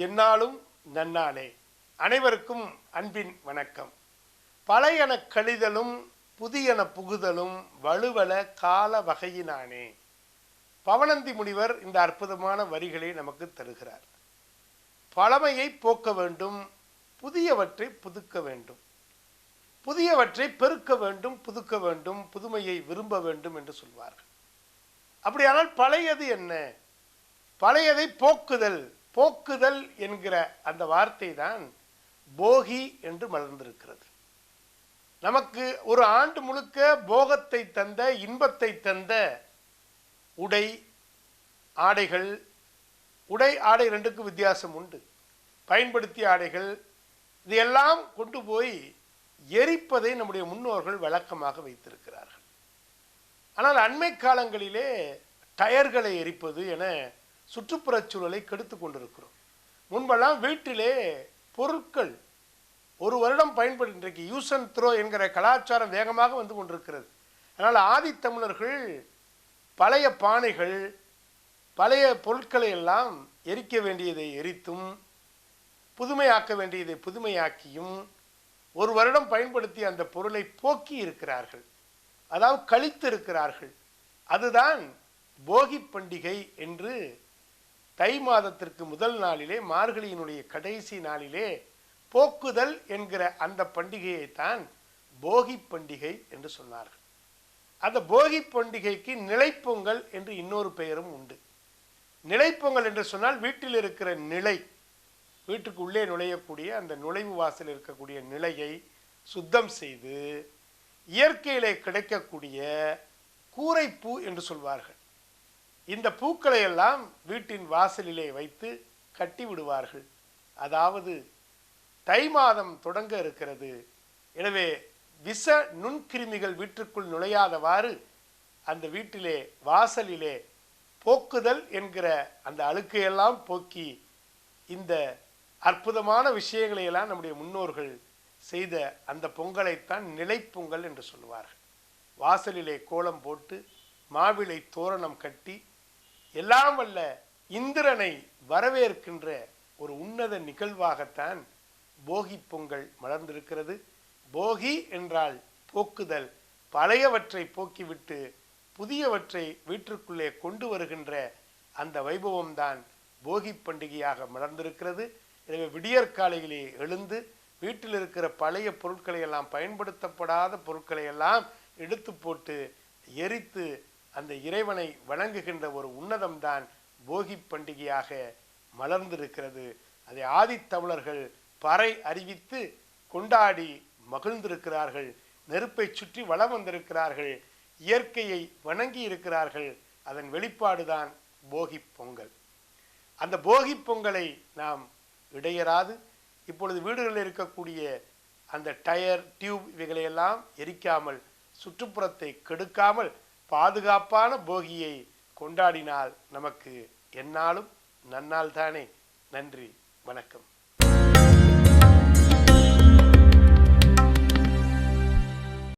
என்னாலும் நன்னாளே. அனைவருக்கும் அன்பின் வணக்கம். பழையன கழிதலும் புதியன புகுதலும் வலுவல கால வகையினானே. பவனந்தி முனிவர் இந்த அற்புதமான வரிகளை நமக்கு தருகிறார். பழமையை போக்க வேண்டும் புதியவற்றை புதுக்க வேண்டும். புதியவற்றை பெருக்க வேண்டும் புதுக்க வேண்டும் புதுமையை விரும்ப வேண்டும் என்று சொல்வார்கள். அப்படியானால் பழையது என்ன? பழையதை போக்குதல். போக்குதல் என்கிற அந்த வார்த்தை தான் போகி என்று மலர்ந்திருக்கிறது. நமக்கு ஒரு ஆண்டு முழுக்க போகத்தை தந்த இன்பத்தை தந்த உடை ஆடைகள் உடை ஆடை ரெண்டுக்கும் வித்தியாசம் உண்டு. பயன்படுத்திய ஆடைகள் இதையெல்லாம் கொண்டு போய் எரிப்பதை நம்முடைய முன்னோர்கள் வழக்கமாக வைத்திருக்கிறார்கள். ஆனால் அண்மை காலங்களிலே டயர்களை எரிப்பது என சுற்றுப்புறச் சூழலை கெடுத்து கொண்டிருக்கிறோம். முன்பெல்லாம் வீட்டிலே பொருட்கள் ஒரு வருடம் பயன்படு இன்றைக்கு யூஸ் அண்ட் த்ரோ என்கிற கலாச்சாரம் வேகமாக வந்து கொண்டிருக்கிறது. அதனால் ஆதித்தமிழர்கள் பழைய பானைகள் பழைய பொருட்களை எல்லாம் எரிக்க வேண்டியதை எரித்தும் புதுமையாக்க வேண்டியதை புதுமையாக்கியும் ஒரு வருடம் பயன்படுத்தி அந்த பொருளை போக்கி இருக்கிறார்கள். அதாவது கழித்து இருக்கிறார்கள். அதுதான் போகி பண்டிகை என்று தை மாதத்திற்கு முதல் நாளிலே மார்கழியினுடைய கடைசி நாளிலே போக்குதல் என்கிற அந்த பண்டிகையை தான் போகி பண்டிகை என்று சொன்னார்கள். அந்த போகி பண்டிகைக்கு நிலைப்பொங்கல் என்று இன்னொரு பெயரும் உண்டு. நிலைப்பொங்கல் என்று சொன்னால் வீட்டில் இருக்கிற நிலை வீட்டுக்கு உள்ளே நுழையக்கூடிய அந்த நுழைவு வாசல் இருக்கக்கூடிய நிலையை சுத்தம் செய்து இயற்கையிலே கிடைக்கக்கூடிய கூரைப்பூ என்று சொல்வார்கள். இந்த பூக்களை எல்லாம் வீட்டின் வாசலிலே வைத்து கட்டி விடுவார்கள். அதாவது தை மாதம் தொடங்க இருக்கிறது. எனவே விஷ நுண்கிருமிகள் வீட்டிற்குள் நுழையாதவாறு அந்த வீட்டிலே வாசலிலே போக்குதல் என்கிற அந்த அழுக்கையெல்லாம் போக்கி இந்த அற்புதமான விஷயங்களை எல்லாம் நம்முடைய முன்னோர்கள் செய்த அந்த பொங்கலைத்தான் நிலைப்பொங்கல் என்று சொல்லுவார்கள். வாசலிலே கோலம் போட்டு மாவிளை தோரணம் கட்டி எல்லாம் வல்ல இந்திரனை வரவேற்கின்ற ஒரு உன்னத நிகழ்வாகத்தான் போகி பொங்கல் மலர்ந்திருக்கிறது. போகி என்றால் போக்குதல். பழையவற்றை போக்கிவிட்டு புதியவற்றை வீட்டிற்குள்ளே கொண்டு வருகின்ற அந்த வைபவம்தான் போகி பண்டிகையாக மலர்ந்திருக்கிறது. எனவே விடியற்காலையிலே எழுந்து வீட்டில் இருக்கிற பழைய பொருட்களை எல்லாம் பயன்படுத்தப்படாத பொருட்களை எல்லாம் எடுத்து போட்டு எரித்து அந்த இறைவனை வணங்குகின்ற ஒரு உன்னதம்தான் போகி பண்டிகையாக மலர்ந்திருக்கிறது. அதை ஆதித்தமிழர்கள் பறை அறிவித்து கொண்டாடி மகிழ்ந்திருக்கிறார்கள். நெருப்பை சுற்றி வளம் வந்திருக்கிறார்கள். இயற்கையை வணங்கி இருக்கிறார்கள். அதன் வெளிப்பாடுதான் போகி பொங்கல். அந்த போகி பொங்கலை நாம் இடையராது இப்பொழுது வீடுகளில் இருக்கக்கூடிய அந்த டயர் டியூப் இவைகளையெல்லாம் எரிக்காமல் சுற்றுப்புறத்தை கெடுக்காமல் பாதுகாப்பான போகியை கொண்டாடினால் நமக்கு என்னாலும் நன்னால் தானே நன்றி வணக்கம்.